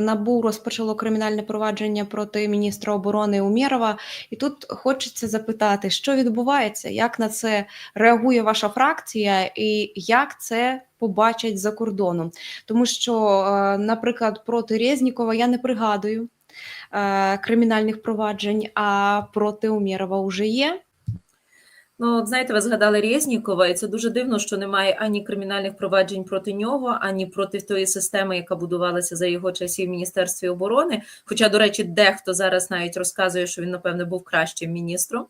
НАБУ розпочало кримінальне провадження проти міністра оборони Умєрова. І тут хочеться запитати, що відбувається, як на це реагує ваша фракція, і як це побачать за кордоном. Тому що, е, наприклад, проти Резнікова я не пригадую е, кримінальних проваджень, а проти Умєрова вже є. Ну, от знаєте, ви згадали Резнікова, і це дуже дивно, що немає ані кримінальних проваджень проти нього, ані проти тої системи, яка будувалася за його часів в Міністерстві оборони. Хоча, до речі, дехто зараз навіть розказує, що він, напевне, був кращим міністром.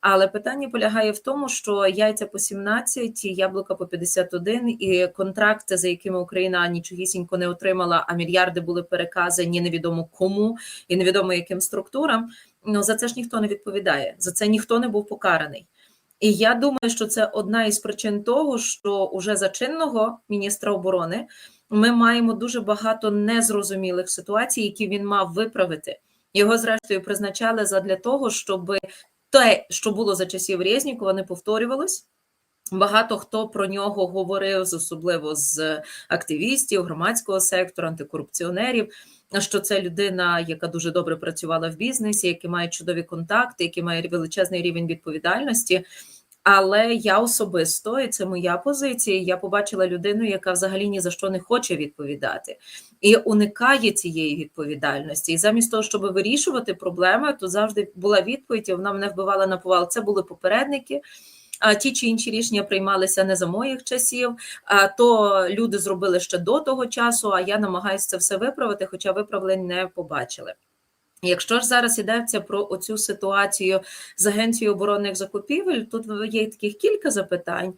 Але питання полягає в тому, що яйця по 17, яблука по 51, і контракти, за якими Україна нічогісінько не отримала, а мільярди були переказані невідомо кому і невідомо яким структурам. Ну за це ж ніхто не відповідає. За це ніхто не був покараний. І я думаю, що це одна із причин того, що уже за чинного міністра оборони ми маємо дуже багато незрозумілих ситуацій, які він мав виправити. Його, зрештою, призначали задля того, щоб те, що було за часів Резнікова, не повторювалось. Багато хто про нього говорив, особливо з активістів, громадського сектору, антикорупціонерів. Що це людина, яка дуже добре працювала в бізнесі, який має чудові контакти, який має величезний рівень відповідальності. Але я особисто, і це моя позиція. Я побачила людину, яка взагалі ні за що не хоче відповідати і уникає цієї відповідальності. І замість того, щоб вирішувати проблеми, то завжди була відповідь. і Вона мене вбивала на повал. Це були попередники. Ті чи інші рішення приймалися не за моїх часів, то люди зробили ще до того часу. А я намагаюся це все виправити, хоча виправлень не побачили. Якщо ж зараз йдеться про оцю ситуацію з агенцією оборонних закупівель, тут є таких кілька запитань.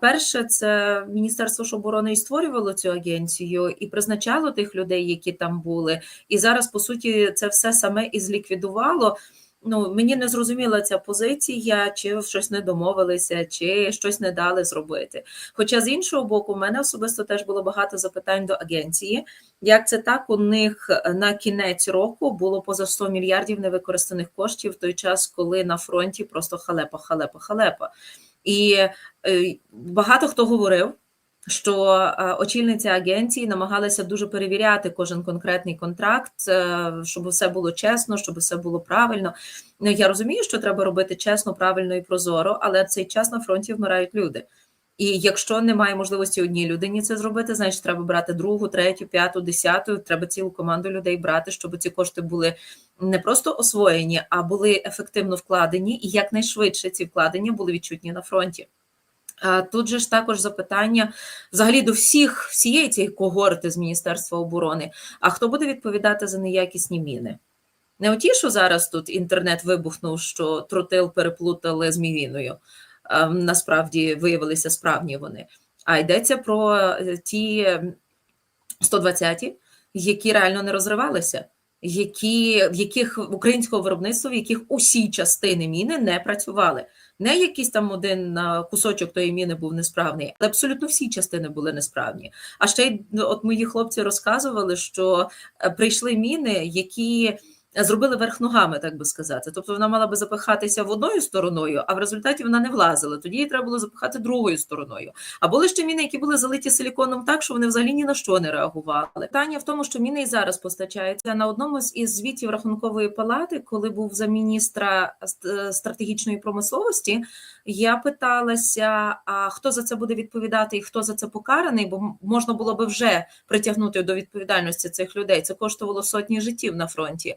Перше, це Міністерство ж оборони і створювало цю агенцію і призначало тих людей, які там були. І зараз, по суті, це все саме і зліквідувало. Ну, мені не зрозуміла ця позиція, чи щось не домовилися, чи щось не дали зробити. Хоча з іншого боку, в мене особисто теж було багато запитань до агенції. Як це так? У них на кінець року було поза 100 мільярдів невикористаних коштів в той час, коли на фронті просто халепа, халепа, халепа. І е, багато хто говорив що е, очільниця агенції намагалася дуже перевіряти кожен конкретний контракт, е, щоб все було чесно, щоб все було правильно. Ну, я розумію, що треба робити чесно, правильно і прозоро, але цей час на фронті вмирають люди. І якщо немає можливості одній людині це зробити, значить треба брати другу, третю, п'яту, десяту. Треба цілу команду людей брати, щоб ці кошти були не просто освоєні, а були ефективно вкладені, і якнайшвидше ці вкладення були відчутні на фронті. Тут же ж також запитання взагалі до всіх всієї цієї когорти з Міністерства оборони. А хто буде відповідати за неякісні міни? Не оті, що зараз тут інтернет вибухнув, що тротил переплутали з мівіною. Насправді виявилися справні вони. А йдеться про е, ті 120-ті, які реально не розривалися, які, в яких українського виробництва, в яких усі частини міни не працювали. Не якийсь там один кусочок тої міни був несправний, але абсолютно всі частини були несправні. А ще й ну, от мої хлопці розказували, що е, прийшли міни, які зробили верх ногами, так би сказати. Тобто вона мала би запихатися в одною стороною, а в результаті вона не влазила. Тоді її треба було запихати другою стороною. А були ще міни, які були залиті силіконом так, що вони взагалі ні на що не реагували. Питання в тому, що міни і зараз постачаються на одному із звітів рахункової палати, коли був за міністра стратегічної промисловості. Я питалася, а хто за це буде відповідати і хто за це покараний, бо можна було би вже притягнути до відповідальності цих людей. Це коштувало сотні життів на фронті.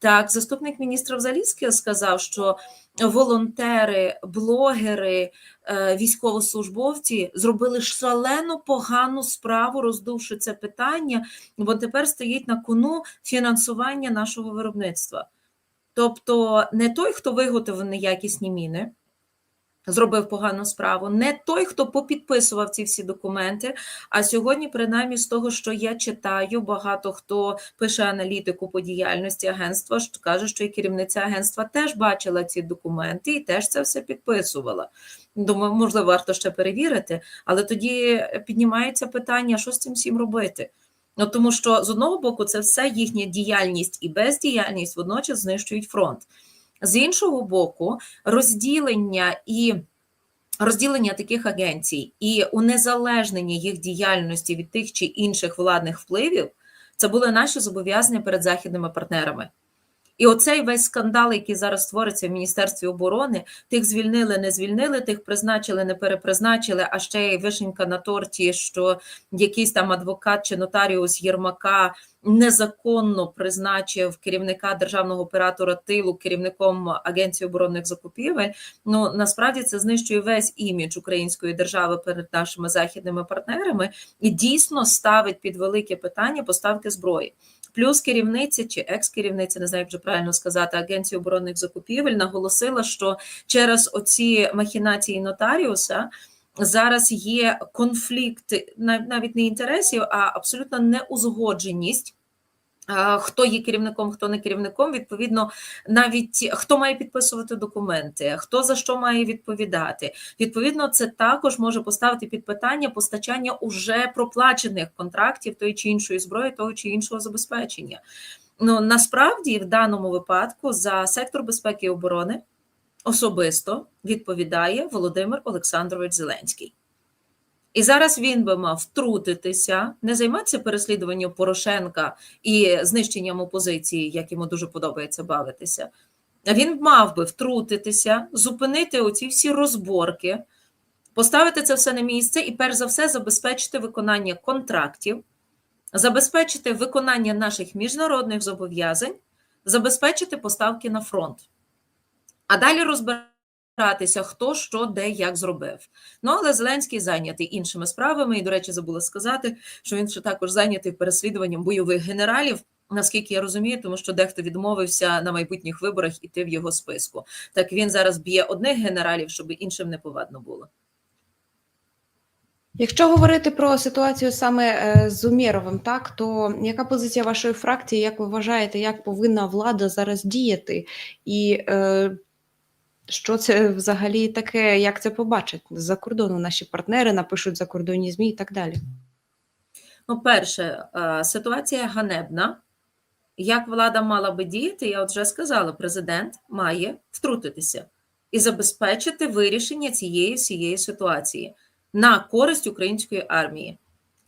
Так, заступник міністра Залізки сказав, що волонтери, блогери, е, військовослужбовці зробили шалену погану справу, роздувши це питання, бо тепер стоїть на кону фінансування нашого виробництва. Тобто не той, хто виготовив неякісні міни зробив погану справу, не той, хто попідписував ці всі документи. А сьогодні, принаймні, з того, що я читаю, багато хто пише аналітику по діяльності агентства, що каже, що і керівниця агентства теж бачила ці документи і теж це все підписувала. Думаю, можливо, варто ще перевірити, але тоді піднімається питання, що з цим всім робити. Ну тому що з одного боку це все їхня діяльність і бездіяльність водночас знищують фронт. З іншого боку, розділення і розділення таких агенцій і унезалежнення їх діяльності від тих чи інших владних впливів. Це були наші зобов'язання перед західними партнерами. І оцей весь скандал, який зараз створиться в Міністерстві оборони, тих звільнили, не звільнили, тих призначили, не перепризначили, а ще й вишенька на торті, що якийсь там адвокат чи нотаріус Єрмака незаконно призначив керівника державного оператора тилу керівником Агенції оборонних закупівель. Ну насправді це знищує весь імідж української держави перед нашими західними партнерами і дійсно ставить під велике питання поставки зброї. Плюс керівниця чи екс-керівниця, не знаю, як вже правильно сказати, Агенції оборонних закупівель наголосила, що через оці махінації нотаріуса зараз є конфлікт нав- навіть не інтересів, а абсолютна неузгодженість. А, Хто є керівником, хто не керівником, відповідно, навіть хто має підписувати документи, хто за що має відповідати. Відповідно, це також може поставити під питання постачання уже проплачених контрактів тої чи іншої зброї, того чи іншого забезпечення. Ну насправді, в даному випадку, за сектор безпеки і оборони особисто відповідає Володимир Олександрович Зеленський. І зараз він би мав втрутитися, не займатися переслідуванням Порошенка і знищенням опозиції, як йому дуже подобається бавитися. Він мав би втрутитися, зупинити оці всі розборки, поставити це все на місце і, перш за все, забезпечити виконання контрактів, забезпечити виконання наших міжнародних зобов'язань, забезпечити поставки на фронт. А далі розбиратися, хто що, де, як зробив. Ну, але Зеленський зайнятий іншими справами. І, до речі, забула сказати, що він ще також зайнятий переслідуванням бойових генералів. Наскільки я розумію, тому що дехто відмовився на майбутніх виборах іти в його списку. Так він зараз б'є одних генералів, щоб іншим не повадно було. Якщо говорити про ситуацію саме е, з Умєровим, так то яка позиція вашої фракції? Як ви вважаєте, як повинна влада зараз діяти? І е, що це взагалі таке, як це побачать за кордону? Наші партнери напишуть закордонні змі і так далі. Ну, перше, е, ситуація ганебна. Як влада мала би діяти, я от вже сказала, президент має втрутитися і забезпечити вирішення цієї всієї ситуації на користь української армії.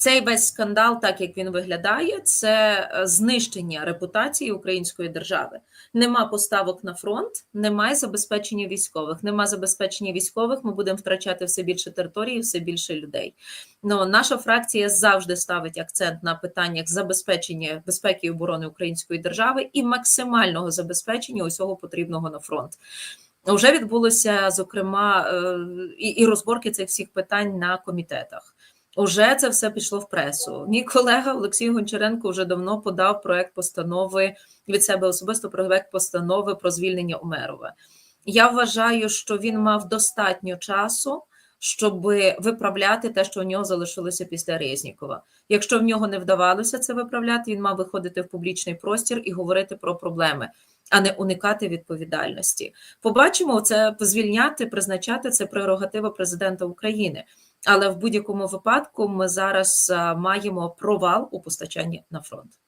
Цей весь скандал, так як він виглядає, це е, знищення репутації української держави. Нема поставок на фронт, немає забезпечення військових. Нема забезпечення військових. Ми будемо втрачати все більше території, все більше людей. Ну, наша фракція завжди ставить акцент на питаннях забезпечення безпеки і оборони української держави і максимального забезпечення усього потрібного на фронт. Вже відбулося зокрема е, і, і розборки цих всіх питань на комітетах. Уже це все пішло в пресу. Мій колега Олексій Гончаренко вже давно подав проект постанови від себе особисто проект постанови про звільнення Умерова. Я вважаю, що він мав достатньо часу, щоб виправляти те, що у нього залишилося після Резнікова. Якщо в нього не вдавалося це виправляти, він мав виходити в публічний простір і говорити про проблеми, а не уникати відповідальності. Побачимо це звільняти, призначати це прерогатива президента України. Але в будь-якому випадку ми зараз маємо провал у постачанні на фронт.